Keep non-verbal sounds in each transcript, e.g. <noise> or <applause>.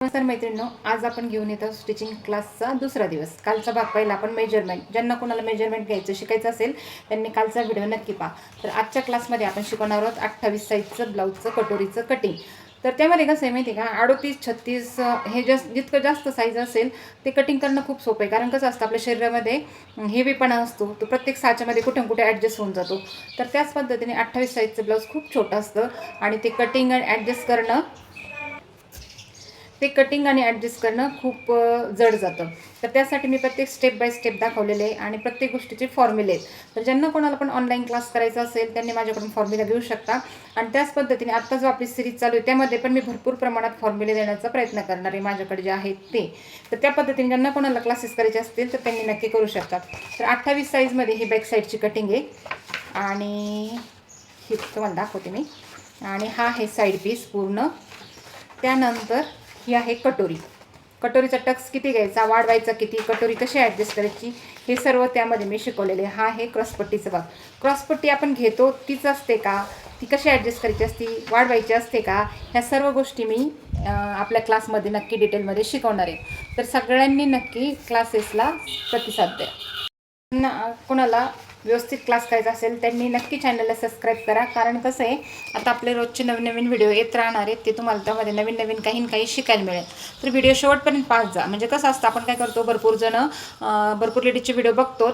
नमस्कार मैत्रिणींनो आज आपण घेऊन येतो स्टिचिंग क्लासचा दुसरा दिवस. कालचा भाग पहिला आपण मेजरमेंट ज्यांना कोणाला मेजरमेंट घ्यायचं शिकायचं असेल त्यांनी कालचा व्हिडिओ नक्की पहा. तर आजच्या क्लासमध्ये आपण शिकवणार आहोत अठ्ठावीस साईजचं ब्लाऊजचं कटोरीचं कटिंग तर त्यामध्ये कसं आहे माहिती आहे का? अडोतीस छत्तीस हे जास्त जितकं जास्त साईज असेल ते कटिंग करणं खूप सोपं आहे. कारण कसं असतं आपल्या शरीरामध्ये हेवीपणा असतो तो प्रत्येक साच्यामध्ये कुठे कुठे ॲडजस्ट होऊन जातो. तर त्याच पद्धतीने अठ्ठावीस साईजचं ब्लाऊज खूप छोटं असतं आणि ते कटिंग आणि ॲडजस्ट करणं ते कटिंग आणि ॲडजस्ट करणं खूप जड जातं. तर त्यासाठी मी प्रत्येक स्टेप बाय स्टेप दाखवलेले आहे आणि प्रत्येक गोष्टीचे फॉर्म्युले आहेत. तर ज्यांना कोणाला पण ऑनलाईन क्लास करायचा असेल त्यांनी माझ्याकडून फॉर्म्युला घेऊ शकता. आणि त्याच पद्धतीने आत्ता जो आपली सिरीज चालू आहे त्यामध्ये पण मी भरपूर प्रमाणात फॉर्म्युले देण्याचा प्रयत्न करणार आहे माझ्याकडे जे आहेत ते. तर त्या पद्धतीने ज्यांना कोणाला क्लासेस करायचे असतील तर त्यांनी नक्की करू शकतात. तर अठ्ठावीस साईजमध्ये ही बॅक साईडची कटिंग आहे. आणि ही तुम्हाला दाखवते मी. आणि हा आहे साईड पीस पूर्ण. त्यानंतर ही आहे कटोरी. कटोरीचा टक्स किती घ्यायचा वाढवायचा किती कटोरी कशी ॲडजस्ट करायची हे सर्व त्यामध्ये मी शिकवलेले. हा आहे क्रॉसपट्टीचा भाग. क्रॉसपट्टी आपण घेतो तीच असते का? ती कशी ॲडजस्ट करायची असती वाढवायची असते का? ह्या सर्व गोष्टी मी आपल्या क्लासमध्ये नक्की डिटेलमध्ये शिकवणार आहे. तर सगळ्यांनी नक्की क्लासेसला प्रतिसाद द्या. ना कोणाला व्यवस्थित क्लास करायचा असेल त्यांनी नक्की चॅनलला सबस्क्राईब करा. कारण कसं आहे आता आपले रोजचे नवीन नवीन व्हिडिओ येत राहणार आहेत ते तुम्हाला त्यामध्ये नवीन नवीन काही ना काही शिकायला मिळेल. तर व्हिडिओ शेवटपर्यंत पाच जा. म्हणजे कसं असतं आपण काय करतो भरपूर जण भरपूर लेडीजचे व्हिडिओ बघतो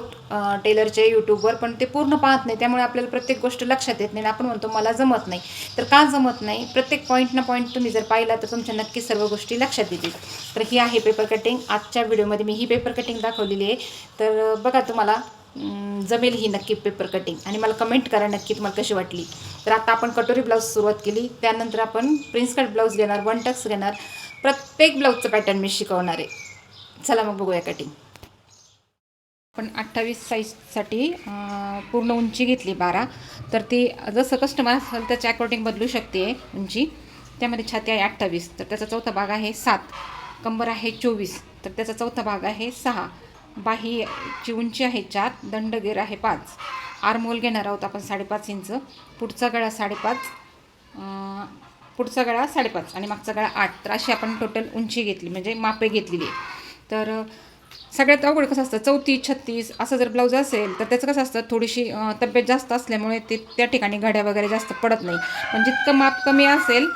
टेलरचे यूट्यूबवर पण ते पूर्ण पाहत नाही. त्यामुळे आपल्याला प्रत्येक गोष्ट लक्षात येत नाही आणि आपण म्हणतो मला जमत नाही. तर का जमत नाही? प्रत्येक पॉईंट ना पॉईंट तुम्ही जर पाहिला तर तुमच्या नक्की सर्व गोष्टी लक्षात येतील. तर ही आहे पेपर कटिंग आजच्या व्हिडिओमध्ये मी ही पेपर कटिंग दाखवलेली आहे. तर बघा तुम्हाला जमेल ही नक्की पेपर कटिंग आणि मला कमेंट करा नक्की तुम्हाला कशी वाटली. तर आता आपण कटोरी ब्लाऊज सुरुवात केली. त्यानंतर आपण प्रिन्स कट ब्लाऊज घेणार वन टक्स घेणार. प्रत्येक ब्लाऊजचं पॅटर्न मी शिकवणार आहे. चला मग बघूया कटिंग आपण अठ्ठावीस साईजसाठी पूर्ण उंची घेतली बारा. तर ती जसं कस्टमर असेल त्याच्या अकॉर्डिंग बदलू शकते उंची. त्यामध्ये छाती आहे अठ्ठावीस. तर त्याचा चौथा भाग आहे सात. कंबर आहे चोवीस. तर त्याचा चौथा भाग आहे सहा. बाहीची उंची आहे चार दंडगेर आहे पाच. आरमोल घेणार आहोत आपण साडेपाच इंच. पुढचा गळा साडेपाच पुढचा गळा साडेपाच आणि मागचा गळा आठ. तर अशी आपण टोटल उंची घेतली म्हणजे मापे घेतलेली आहे. तर सगळ्यात अवघड कसं असतं? चौतीस छत्तीस असं जर ब्लाऊज असेल तर त्याचं कसं असतं? थोडीशी तब्येत जास्त असल्यामुळे ते त्या ठिकाणी घड्या वगैरे जास्त पडत नाही. पण जितकं माप कमी असेल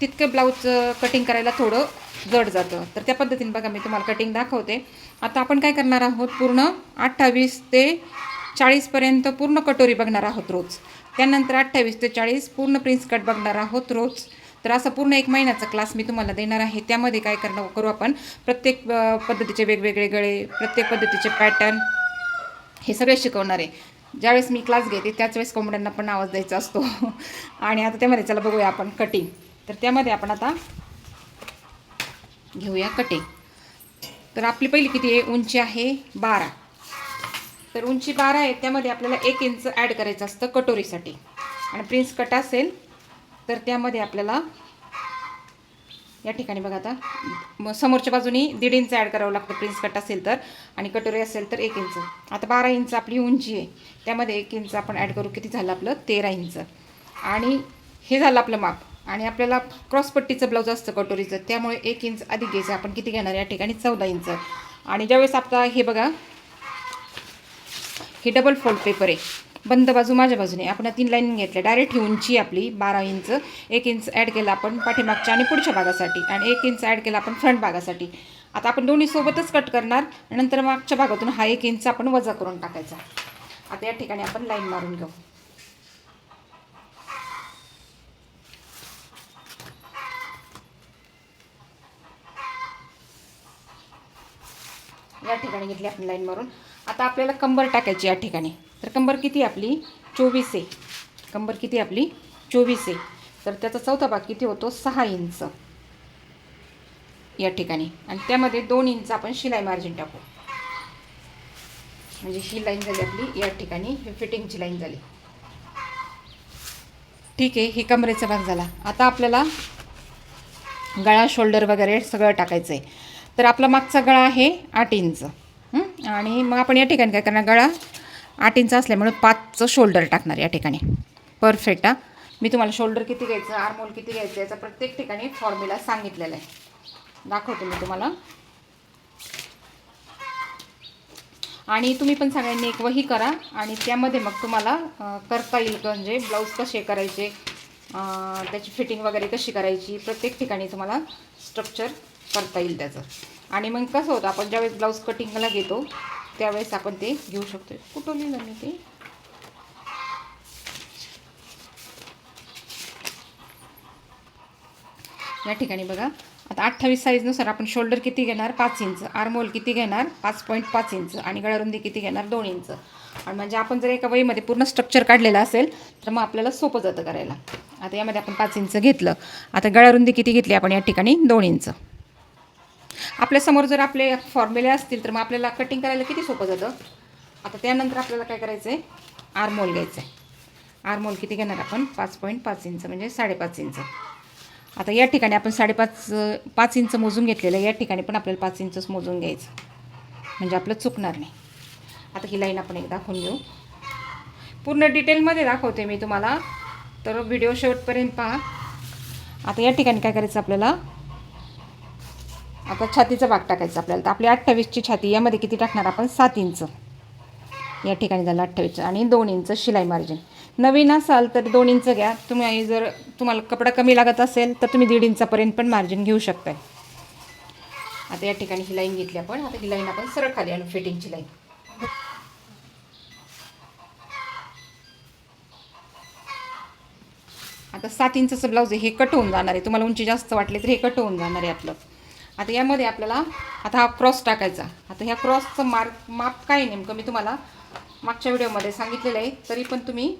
तितकं ब्लाऊज कटिंग करायला थोडं जड जातं. तर त्या पद्धतीने बघा मी तुम्हाला कटिंग दाखवते. आता आपण काय करणार आहोत? पूर्ण अठ्ठावीस ते चाळीसपर्यंत पूर्ण कटोरी बघणार आहोत रोज. त्यानंतर अठ्ठावीस ते चाळीस पूर्ण प्रिन्स कट बघणार आहोत रोज. तर असं पूर्ण एक महिन्याचा क्लास मी तुम्हाला देणार आहे. त्यामध्ये काय करणं करू आपण? प्रत्येक पद्धतीचे वेगवेगळे गळे प्रत्येक पद्धतीचे पॅटर्न हे सगळे शिकवणार आहे. ज्यावेळेस मी क्लास घेते त्याच वेळेस कोंबड्यांना पण आवाज द्यायचा असतो. <laughs> आणि आता त्यामध्ये चला बघूया आपण कटिंग तर त्यामध्ये आपण आता घेऊया कटिंग तर आपली पहिली किती आहे? उंची आहे बारा. तर उंची बारा आहे त्यामध्ये आपल्याला एक इंच ॲड करायचं असतं कटोरीसाठी. आणि प्रिन्स कट असेल तर त्यामध्ये आपल्याला या ठिकाणी बघा आता मग समोरच्या बाजूनी दीड इंच ॲड करावं लागतं प्रिन्स कट असेल तर. आणि कटोरी असेल तर एक इंच आता बारा इंच आपली उंची आहे. त्यामध्ये एक इंच आपण ॲड करू. किती झालं आपलं? तेरा इंच आणि हे झालं आपलं माप. आणि आपल्याला क्रॉसपट्टीचं ब्लाऊज असतं कटोरीचं त्यामुळे एक इंच अधिक घ्यायचं. आपण किती घेणार या ठिकाणी? चौदा इंच आणि ज्यावेळेस आता हे बघा हे डबल फोल्ड पेपर आहे. बंद बाजू माझ्या बाजूने. आपण तीन लाईन घेतल्या. डायरेक्ट ही उंची आपली बारा इंच एक इंच ॲड केला आपण पाठीमागच्या आणि पुढच्या भागासाठी. आणि एक इंच ॲड केला आपण फ्रंट भागासाठी. आता आपण दोन्ही सोबतच कट करणार. नंतर मागच्या भागातून हा एक इंच आपण वजा करून टाकायचा. आता या ठिकाणी आपण लाईन मारून घेऊ. या ठिकाणी घेतली आपण लाईन मारून आता आपल्याला कंबर टाकायची या ठिकाणी. तर कंबर किती आपली? चोवीस आहे. कंबर किती आपली? चोवीस आहे. तर त्याचा चौथा भाग किती होतो? सहा इंच. या ठिकाणी. आणि त्यामध्ये दोन इंच आपण शिलाई मार्जिन टाकू. म्हणजे ही लाईन झाली आपली या ठिकाणी. ही फिटिंगची लाईन झाली. ठीक आहे ही कमरेचा भाग झाला. आता आपल्याला गळा शोल्डर वगैरे सगळं टाकायचं आहे तर आपला मागचा गळा आहे आठ इंच. आणि मग आपण या ठिकाणी काय करणार? गळा आठ इंच असल्यामुळे पाचचं शोल्डर टाकणार या ठिकाणी. परफेक्ट हा? मी तुम्हाला शोल्डर किती घ्यायचं आर्मोल किती घ्यायचं याचा प्रत्येक ठिकाणी फॉर्म्युला सांगितलेला आहे. दाखवते मी तुम्हाला. आणि तुम्ही पण सगळ्यांनी एक वही करा आणि त्यामध्ये मग तुम्हाला करता येईल म्हणजे ब्लाऊज कसे करायचे त्याची फिटिंग वगैरे कशी करायची प्रत्येक ठिकाणी तुम्हाला स्ट्रक्चर करता येईल त्याचं. आणि मग कसं होतं आपण ज्यावेळेस ब्लाऊज कटिंगला घेतो त्यावेळेस आपण ते घेऊ शकतो कुठं लिहिलं मी ते? या ठिकाणी बघा. आता अठ्ठावीस साईजनुसार आपण शोल्डर किती घेणार? पाच इंच. आर्मोल किती घेणार? पाच पॉईंट पाच इंच. आणि गळारुंदी किती घेणार? दोन इंच. आणि म्हणजे आपण जर एका वहीमध्ये पूर्ण स्ट्रक्चर काढलेलं असेल तर मग आपल्याला सोपं जातं करायला. आता यामध्ये आपण पाच इंच घेतलं. आता गळारुंदी किती घेतली आपण? या ठिकाणी दोन इंच. आपल्यासमोर जर आपले फॉर्म्युले असतील तर मग आपल्याला कटिंग करायला किती सोपं जातं? आता त्यानंतर आपल्याला काय करायचं आहे आर्मोल घ्यायचं आहे आर्मोल किती घेणार आपण? पाच पॉईंट पाच इंच म्हणजे साडेपाच इंच. आता या ठिकाणी आपण साडेपाच पाच इंच मोजून घेतलेलं या ठिकाणी पण आपल्याला पाच इंचच मोजून घ्यायचं. म्हणजे आपलं चुकणार नाही. आता ही लाईन आपण एक दाखवून घेऊ. पूर्ण डिटेलमध्ये दाखवते मी तुम्हाला. तर व्हिडिओ शेवटपर्यंत पहा. आता या ठिकाणी काय करायचं आपल्याला? आता छातीचा भाग टाकायचा आपल्याला. तर आपली अठ्ठावीसची छाती यामध्ये किती टाकणार आपण? सात इंच. या ठिकाणी झालं अठ्ठावीस आणि दोन इंच शिलाई मार्जिन नवीन असाल तर दोन इंच घ्या. तुम्ही जर तुम्हाला कपडा कमी लागत असेल तर तुम्ही दीड इंचापर्यंत पण मार्जिन घेऊ शकताय. आता या ठिकाणी ही लाईन घेतली आपण. आता ही लाईन आपण सरळ खाली आलो फिटिंगची लाईन आता सात इंचाचं ब्लाऊज आहे हे कट होऊन जाणार आहे. तुम्हाला उंची जास्त वाटली तर हे कट होऊन जाणार आहे आपलं. आता यामध्ये आपल्याला आता हा क्रॉस टाकायचा. आता ह्या क्रॉसचं मार्क माप काय आहे नेमकं मी तुम्हाला मागच्या व्हिडिओमध्ये सांगितलेलं आहे. तरी पण तुम्ही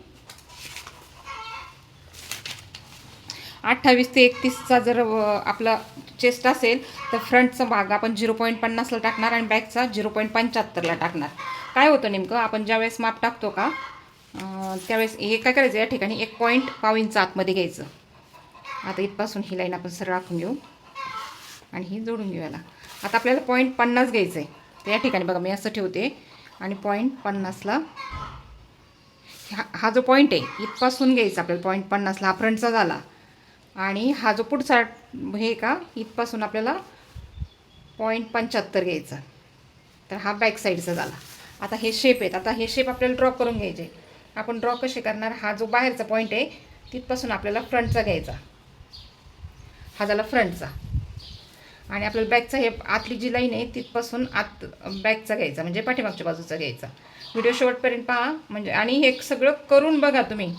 अठ्ठावीस ते एकतीसचा जर आपला चेस्ट असेल तर फ्रंटचा भाग आपण झिरो पॉईंट पन्नासला टाकणार आणि बॅकचा झिरो पॉईंट पंच्याहत्तरला टाकणार. काय होतं नेमकं? आपण ज्यावेळेस माप टाकतो का त्यावेळेस हे काय करायचं? या ठिकाणी एक पॉईंट पाव इंच आतमध्ये घ्यायचं. आता इथपासून ही लाईन आपण सरळ आखून घेऊ. आणि ही जोडून घेऊयाला आता आपल्याला पॉईंट पन्नास घ्यायचं आहे तर या ठिकाणी बघा मी असं ठेवते. आणि पॉईंट पन्नासला हा हा जो पॉईंट आहे इथपासून घ्यायचा आपल्याला पॉईंट पन्नासला. हा फ्रंटचा झाला. आणि हा जो पुढचा हे का इथपासून आपल्याला पॉईंट पंच्याहत्तर घ्यायचा. तर हा बॅक साईडचा झाला. आता हे शेप आहेत. आता हे शेप आपल्याला ड्रॉ करून घ्यायचे. आपण ड्रॉ कसे करणार? हा जो बाहेरचा पॉईंट आहे तिथपासून आपल्याला फ्रंटचा घ्यायचा. हा झाला फ्रंटचा आणि आपल्याला बॅकचा हे आतली जी लाईन आहे तिथपासून आत बॅकचा घ्यायचा म्हणजे पाठीमागच्या बाजूचा घ्यायचा. व्हिडिओ शेवटपर्यंत पहा म्हणजे आणि हे सगळं करून बघा तुम्ही.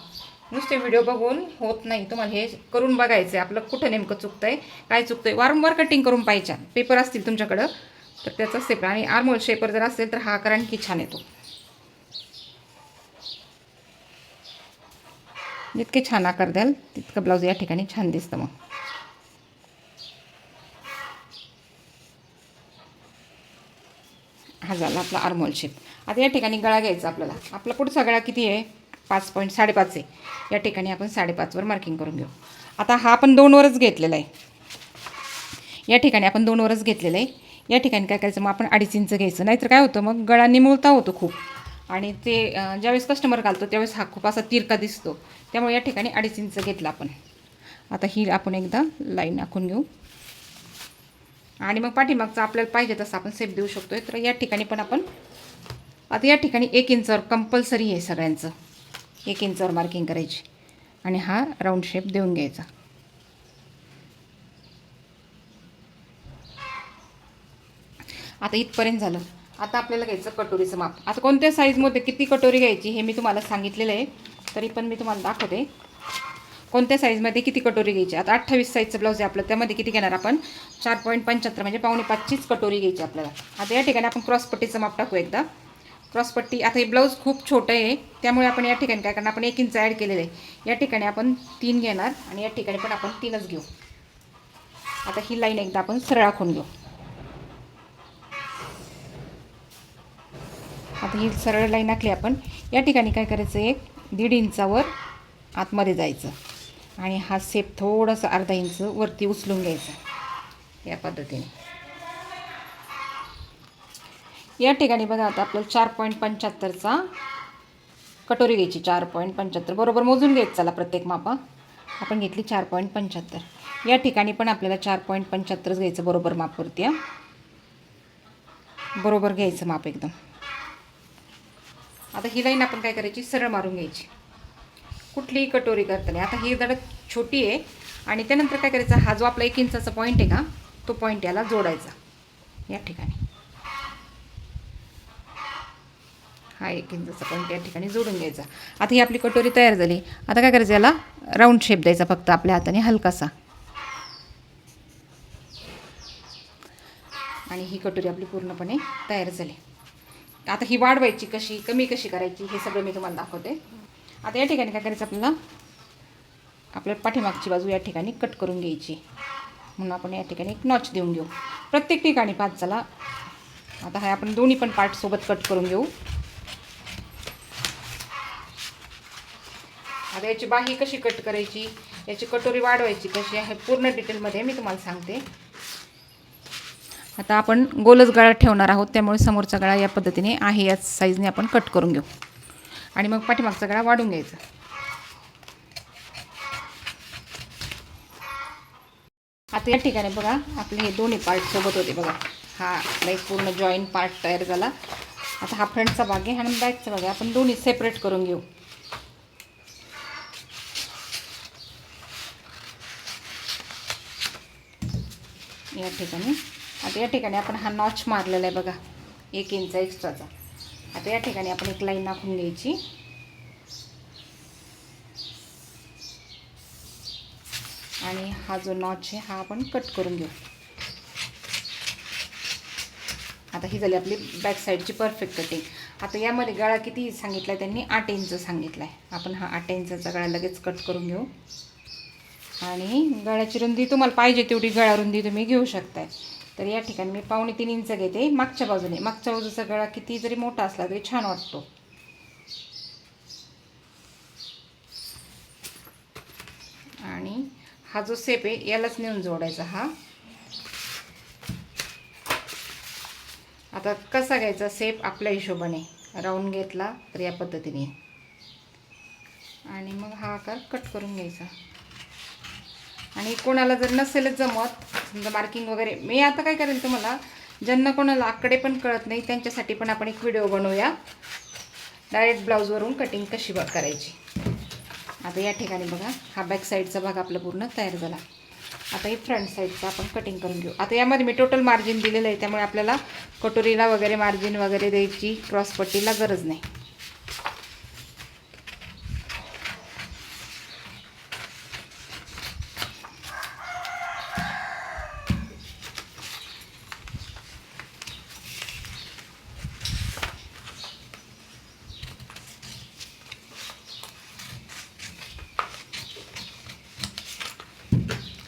नुसते व्हिडिओ बघून होत नाही तुम्हाला हे करून बघायचं आहे आपलं कुठं नेमकं चुकतं आहे काय चुकतं आहे वारंवार कटिंग करून पाहिजे पेपर असतील तुमच्याकडं तर त्याचा सेपर आणि आर्मोल शेपर जर असेल तर हा आकार आणखी छान येतो. जितके छान आकार द्याल तितकं ब्लाऊज या ठिकाणी छान दिसतं मग. हा झाला आपला आर्मोल शेप आता या ठिकाणी गळा घ्यायचा आपल्याला. आपला पुढचा गळा किती आहे? पाच पॉईंट साडेपाच आहे. या ठिकाणी आपण साडेपाचवर मार्किंग करून घेऊ. आता हा आपण दोनवरच घेतलेला आहे. या ठिकाणी आपण दोनवरच घेतलेला आहे. या ठिकाणी काय करायचं? मग आपण अडीच इंच घ्यायचं. नाहीतर काय होतं? मग गळा निमुळता होतो खूप. आणि ते ज्यावेळेस कस्टमर घालतो त्यावेळेस हा खूप असा तिरका दिसतो. त्यामुळे या ठिकाणी अडीच इंच घेतला आपण. आता ही आपण एकदा लाईन आखून घेऊ. आणि मग पाठीमागचं आपल्याला पाहिजे तसं आपण सेप देऊ शकतो तर या ठिकाणी पण आपण आता या ठिकाणी एक इंचावर कंपल्सरी आहे सगळ्यांचं. एक इंचावर मार्किंग करायची. आणि हा राऊंड शेप देऊन घ्यायचा. आता इथपर्यंत झालं. आता आपल्याला घ्यायचं कटोरीचं माप. आता कोणत्या साईजमध्ये किती कटोरी घ्यायची हे मी तुम्हाला सांगितलेलं आहे. तरी पण मी तुम्हाला दाखवते. कोणत्या साईजमध्ये किती कटोरी घ्यायची? आता अठ्ठावीस साईजचं ब्लाऊज आहे आपलं. त्यामध्ये किती घेणार आपण? चार पॉईंट पंच्याहत्तर म्हणजे पावणे पाचचीच कटोरी घ्यायची आपल्याला. आता या ठिकाणी आपण क्रॉसपट्टीचं माप टाकू एकदा. क्रॉसपट्टी आता हे ब्लाऊज खूप छोटं आहे. त्यामुळे आपण या ठिकाणी काय करणार? आपण एक इंच ॲड केलेलं आहे. या ठिकाणी आपण तीन घेणार आणि या ठिकाणी पण आपण तीनच घेऊ. आता ही लाईन एकदा आपण सरळ आखून घेऊ. आता ही सरळ लाईन आखली आपण. या ठिकाणी काय करायचं एक दीड इंचावर आतमध्ये जायचं. आणि हा सेप थोडंसं अर्धा इंच वरती उचलून घ्यायचा या पद्धतीने. या ठिकाणी बघा आता आपल्याला चार पॉईंट पंच्याहत्तरचा कटोरी घ्यायची. चार पॉईंट पंच्याहत्तर. बरोबर मोजून घ्यायचं. चला प्रत्येक मापा आपण घेतली चार पॉईंट पंच्याहत्तर. या ठिकाणी पण आपल्याला चार पॉईंट पंच्याहत्तरच घ्यायचं बरोबर मापवरती बरोबर घ्यायचं माप एकदम. आता ही लाईन आपण काय करायची? सरळ मारून घ्यायची. कुठलीही कटोरी करताना आता ही जरा छोटी आहे आणि त्यानंतर काय करायचं हा जो आपला एक इंचाचा पॉईंट आहे का तो पॉईंट याला जोडायचा. या ठिकाणी. हा एक इंचाचा पॉईंट या ठिकाणी जोडून घ्यायचा. आता ही आपली कटोरी तयार झाली. आता काय करायचं याला राऊंड शेप द्यायचा फक्त आपल्या हाताने हलकासा. आणि ही कटोरी आपली पूर्णपणे तयार झाली. आता ही वाढवायची कशी कमी कशी करायची हे सगळं मी तुम्हाला दाखवते. आता या ठिकाणी काय करायचं आपल्याला? आपल्या पाठीमागची बाजू या ठिकाणी कट करून घ्यायची. म्हणून आपण या ठिकाणी एक नॉच देऊन घेऊ. प्रत्येक ठिकाणी पाच चला आता हा आपण दोन्ही पण पार्ट सोबत कट करून घेऊ. आता याची बाही कशी कट करायची? याची कटोरी वाढवायची कशी आहे? पूर्ण डिटेलमध्ये मी तुम्हाला सांगते. आता आपण गोलच गळा ठेवणार आहोत. त्यामुळे समोरचा गळा या पद्धतीने आहे. याच साईजने आपण कट करून घेऊ. आणि मग पाठीमागचा गळा वाढून घ्यायचा. आता या ठिकाणी बघा आपले हे दोन्ही पार्ट सोबत होते बघा. हा आपला एक पूर्ण जॉईंट पार्ट तयार झाला. आता हा फ्रंटचा भाग आहे आणि बॅकचा भाग आहे. आपण दोन्ही सेपरेट करून घेऊ. या ठिकाणी. आता या ठिकाणी आपण हा नॉच मारलेला आहे बघा. एक इंच एक्स्ट्राचा आता या ठिकाणी आपण एक लाईन आखून घ्यायची. आणि हा जो नॉच आहे हा आपण कट करून घेऊ. आता ही झाली आपली बॅक साईडची परफेक्ट कटिंग आता यामध्ये गळा किती सांगितला आहे त्यांनी? आठ इंच सांगितला आहे आपण हा आठ इंचाचा गळा लगेच कट करून घेऊ. आणि गळ्याची रुंदी तुम्हाला पाहिजे तेवढी गळा रुंदी तुम्ही घेऊ शकताय. तर या ठिकाणी मी पावणे तीन इंच घेते. मागच्या बाजूने. मागच्या बाजूचा गळा किती जरी मोठा असला तरी छान वाटतो. आणि हा जो सेप आहे यालाच नेऊन जोडायचा हा. आता कसा घ्यायचा सेप आपल्या हिशोबाने. राऊंड घेतला तर या पद्धतीने. आणि मग हा आकार कट करून घ्यायचा. आणि कोणाला जर नसेलच जमत समजा मार्किंग वगैरे. मी आता काय करेल तुम्हाला ज्यांना कोणाला आकडे पण कळत नाही त्यांच्यासाठी पण आपण एक व्हिडिओ बनवूया. डायरेक्ट ब्लाऊजवरून कटिंग कशी बघ करायची. आता या ठिकाणी बघा हा बॅक साईडचा भाग आपला पूर्ण तयार झाला. आता हे फ्रंट साईडचं आपण कटिंग करून घेऊ. आता यामध्ये मी टोटल मार्जिन दिलेलं आहे त्यामुळे आपल्याला कटोरीला वगैरे मार्जिन वगैरे द्यायची क्रॉसपट्टीला गरज नाही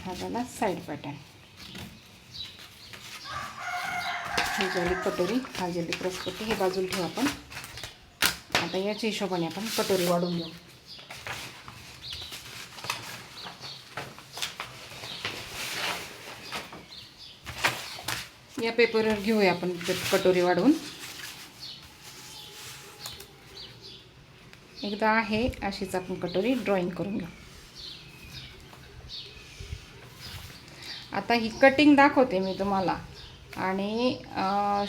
हा झाला साईड पॅटर्न ही झाली कटोरी हा झाली हे बाजूला ठेवू आपण? आता याच्या हिशोबाने आपण कटोरी वाढून घेऊ. या पेपरवर घेऊया आपण कटोरी वाढवून. एकदा आहे अशीच आपण कटोरी ड्रॉइंग करून घेऊ. आता ही कटिंग दाखवते मी तुम्हाला. आणि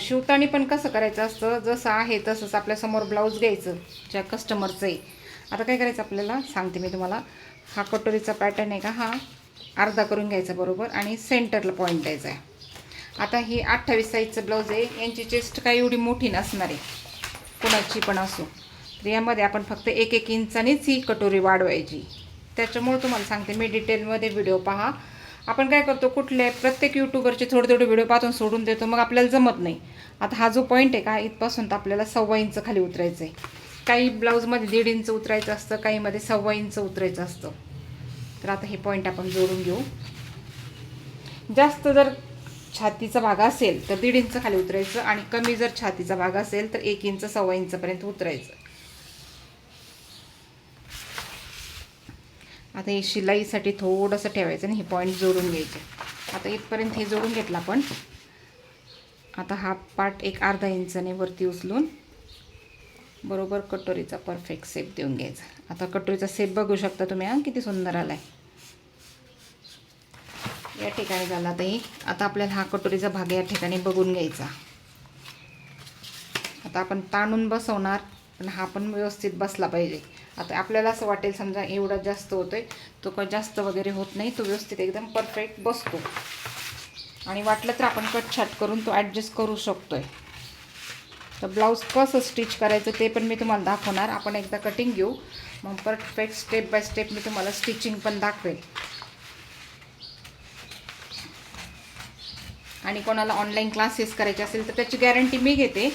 शिवताणी पण कसं करायचं असतं? जसं आहे तसंच आपल्यासमोर ब्लाऊज घ्यायचं ज्या कस्टमरचं आहे आता काय करायचं आपल्याला? सांगते मी तुम्हाला. हा कटोरीचा पॅटर्न आहे का? हा अर्धा करून घ्यायचा बरोबर आणि सेंटरला पॉईंट द्यायचा आहे. आता ही अठ्ठावीस साईजचं ब्लाऊज आहे. यांची चेस्ट काही एवढी मोठी नसणार आहे. कोणाची पण असो. तर यामध्ये आपण फक्त एक एक इंचानीच ही कटोरी वाढवायची. त्याच्यामुळे तुम्हाला सांगते मी डिटेलमध्ये व्हिडिओ पहा. आपण काय करतो कुठले प्रत्येक यूट्यूबरचे थोडे थोडे व्हिडिओ पाहून सोडून देतो मग आपल्याला जमत नाही. आता हा जो पॉईंट आहे का इथपासून तर आपल्याला सव्वा इंच खाली उतरायचं आहे काही ब्लाऊजमध्ये दीड इंच उतरायचं असतं काहीमध्ये सव्वा इंच उतरायचं असतं. तर आता हे पॉईंट आपण जोडून घेऊ. जास्त जर छातीचा भाग असेल तर दीड इंच खाली उतरायचं आणि कमी जर छातीचा भाग असेल तर एक इंच सव्वा इंचपर्यंत उतरायचं. आता हे शिलाईसाठी थोडंसं ठेवायचं आणि हे पॉईंट जोडून घ्यायचे. आता इथपर्यंत हे जोडून घेतलं आपण. आता हा पार्ट एक अर्धा इंचाने वरती उचलून बरोबर कटोरीचा परफेक्ट सेप देऊन घ्यायचा. आता कटोरीचा सेप बघू शकता तुम्ही हा किती सुंदर आला आहे या ठिकाणी झाला तर आता आपल्याला हा कटोरीचा भाग या ठिकाणी बघून घ्यायचा. आता आपण ताणून बसवणार पण हा पण व्यवस्थित बसला पाहिजे. आता आपल्याला असं वाटेल समजा एवढा जास्त होतोय तो का जास्त वगैरे होत नाही तो व्यवस्थित एकदम परफेक्ट बसतो. आणि वाटलं तर आपण कटछाट करून तो ॲडजस्ट करू शकतोय. तर ब्लाऊज कसं स्टिच करायचं ते पण मी तुम्हाला दाखवणार. आपण एकदा कटिंग घेऊ. मग परफेक्ट स्टेप बाय स्टेप मी तुम्हाला स्टिचिंग पण दाखवेल आणि कोणाला ऑनलाईन क्लासेस करायचे असेल तर त्याची गॅरंटी मी घेते.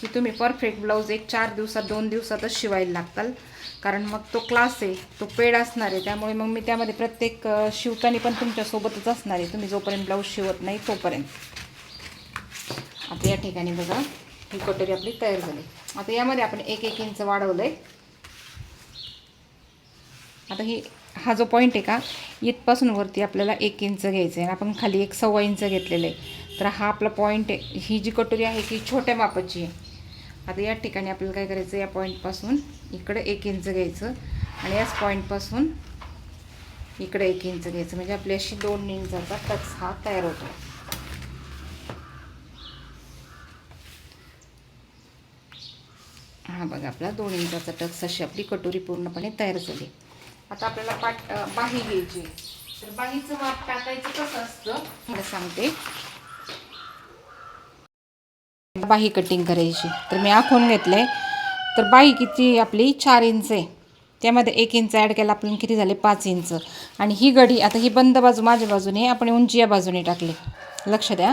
की तुम्ही परफेक्ट ब्लाऊज एक चार दिवसात दोन दिवसातच शिवायला लागताल. कारण मग तो क्लास आहे तो पेड असणार आहे. त्यामुळे मग मी त्यामध्ये प्रत्येक शिवताना पण तुमच्यासोबतच असणार आहे. तुम्ही जोपर्यंत ब्लाऊज शिवत नाही तोपर्यंत. आता या ठिकाणी बघा ही कटोरी आपली तयार झाली. आता यामध्ये आपण एक एक इंच वाढवलं आहे आता ही हा जो पॉईंट आहे का इथपासून वरती आपल्याला एक इंच घ्यायचं आहे आपण खाली एक सव्वा इंच घेतलेलं आहे. तर हा आपला पॉईंट आहे. ही जी कटोरी आहे ती छोट्या मापाची आहे. आता या ठिकाणी आपल्याला काय करायचं या पॉईंटपासून इकडं एक इंच घ्यायचं आणि याच पॉईंटपासून इकडे एक इंच घ्यायचं. म्हणजे आपली अशी दोन इंचाचा टक्स हा तयार होतो. हा बघा आपला दोन इंचाचा टक्स अशी आपली कटोरी पूर्णपणे तयार झाली. आता आपल्याला पाट बाही घ्यायची तर बाहीचं माप टाकायचं कसं असतं? मला सांगते. बाही कटिंग करायची. तर मी आखून घेतलंय. तर बाही किती आपली? चार इंच आहे. त्यामध्ये एक इंच ॲड केला आपण किती झाले? पाच इंच आणि ही गडी आता ही बंद बाजू माझ्या बाजूने आपण उंची या बाजूने टाकली. लक्ष द्या.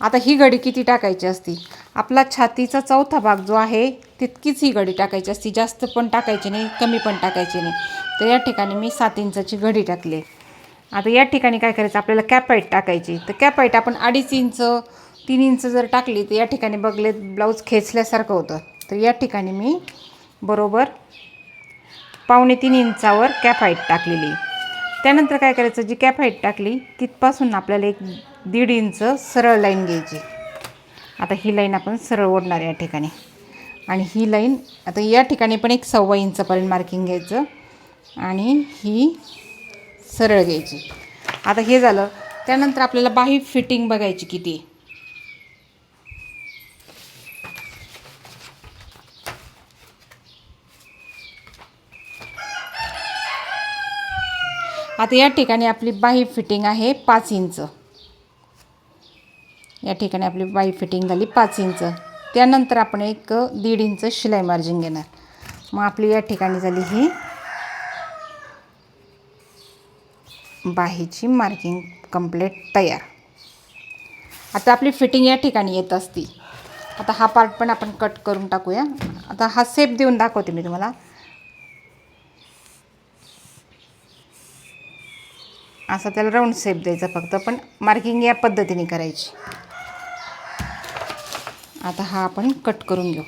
आता ही गडी किती टाकायची असती? आपला छातीचा चौथा भाग जो आहे तितकीच ही गडी टाकायची असती. जास्त पण टाकायची नाही कमी पण टाकायची नाही. तर या ठिकाणी मी सात इंचाची घडी टाकली. आता या ठिकाणी काय करायचं? आपल्याला कॅपाईट टाकायची. तर कॅपाईट आपण अडीच इंच तीन इंच जर टाकली तर या ठिकाणी बघले ब्लाऊज खेचल्यासारखं होतं. तर या ठिकाणी मी बरोबर पावणे तीन इंचावर कॅफाईट टाकलेली. त्यानंतर काय करायचं जी कॅफाईट टाकली तिथपासून आपल्याला एक दीड इंच सरळ लाईन घ्यायची. आता ही लाईन आपण सरळ ओढणार या ठिकाणी. आणि ही लाईन आता या ठिकाणी पण एक सव्वा इंचापर्यंत मार्किंग घ्यायचं आणि ही सरळ घ्यायची. आता हे झालं. त्यानंतर आपल्याला बाही फिटिंग बघायची किती. आता या ठिकाणी आपली बाही फिटिंग आहे पाच इंच. या ठिकाणी आपली बाही फिटिंग झाली पाच इंच. त्यानंतर आपण एक दीड इंच शिलाई मार्जिन घेणार. मग आपली या ठिकाणी झाली ही बाहीची मार्किंग कंप्लीट तयार. आता आपली फिटिंग या ठिकाणी येत असती. आता हा पार्ट पण आपण कट करून टाकूया. आता हा सेप देऊन दाखवते मी तुम्हाला. असा त्याला राऊंड शेप द्यायचा फक्त पण मार्किंग या पद्धतीने करायची. आता हा आपण कट करून घेऊ.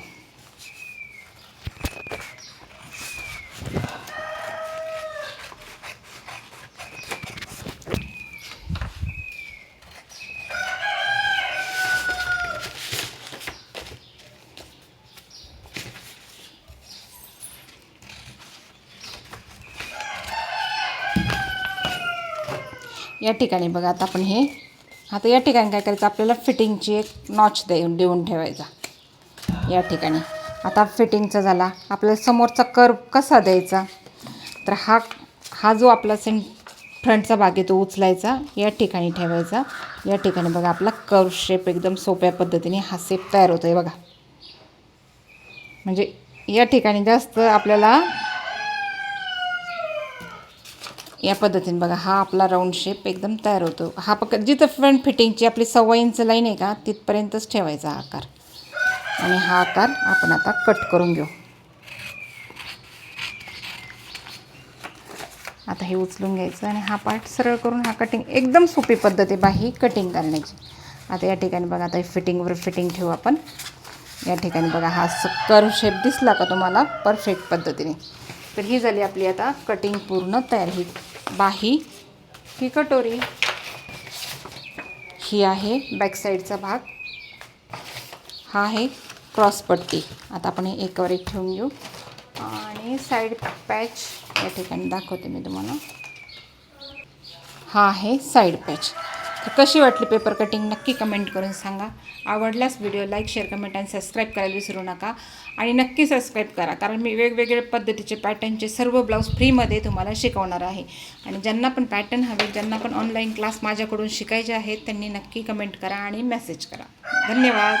या ठिकाणी बघा आता आपण हे आता या ठिकाणी काय करायचं आपल्याला फिटिंगची एक नॉच देऊन देऊन ठेवायचा. या ठिकाणी. आता फिटिंगचा झाला. आपल्याला समोरचा कर्व कसा द्यायचा? तर हा हा जो आपला सेंट फ्रंटचा भाग आहे तो उचलायचा. या ठिकाणी ठेवायचा. या ठिकाणी बघा आपला कर्व शेप एकदम सोप्या पद्धतीने हा शेप तयार होतो आहे बघा. म्हणजे या ठिकाणी जास्त आपल्याला या पद्धतीने बघा हा आपला राऊंड शेप एकदम तयार होतो. हा पक जिथं फ्रंट फिटिंगची आपली सव्वा इंच लाईन आहे का तिथपर्यंतच ठेवायचा हा आकार. आणि हा आकार आपण आता कट करून घेऊ. आता हे उचलून घ्यायचं आणि हा पार्ट सरळ करून हा कटिंग एकदम सोपी पद्धत आहे बाही कटिंग करण्याची. आता या ठिकाणी बघा आता फिटिंगवर फिटिंग ठेवू आपण. या ठिकाणी बघा हा कर्व शेप दिसला का तुम्हाला? परफेक्ट पद्धतीने. तर ही झाली आपली आता कटिंग पूर्ण तयार ही बाही ही कटोरी ही आहे बॅक साईडचा भाग. हा आहे क्रॉसपट्टी आता आपण हे एकावर एक ठेवून घेऊ. आणि साईड पॅच या ठिकाणी दाखवते मी तुम्हाला. हा आहे साईड पॅच तर कशी वाटली पेपर कटिंग नक्की कमेंट करून सांगा. आवडल्यास व्हिडिओ लाईक शेअर कमेंट आणि सबस्क्राईब करायला विसरू नका. आणि नक्की सबस्क्राईब करा कारण मी वेगवेगळ्या पद्धतीचे पॅटर्नचे सर्व ब्लाऊज फ्रीमध्ये तुम्हाला शिकवणार आहे. आणि ज्यांना पण पॅटर्न हवे ज्यांना पण ऑनलाईन क्लास माझ्याकडून शिकायचे आहेत त्यांनी नक्की कमेंट करा आणि मेसेज करा. धन्यवाद.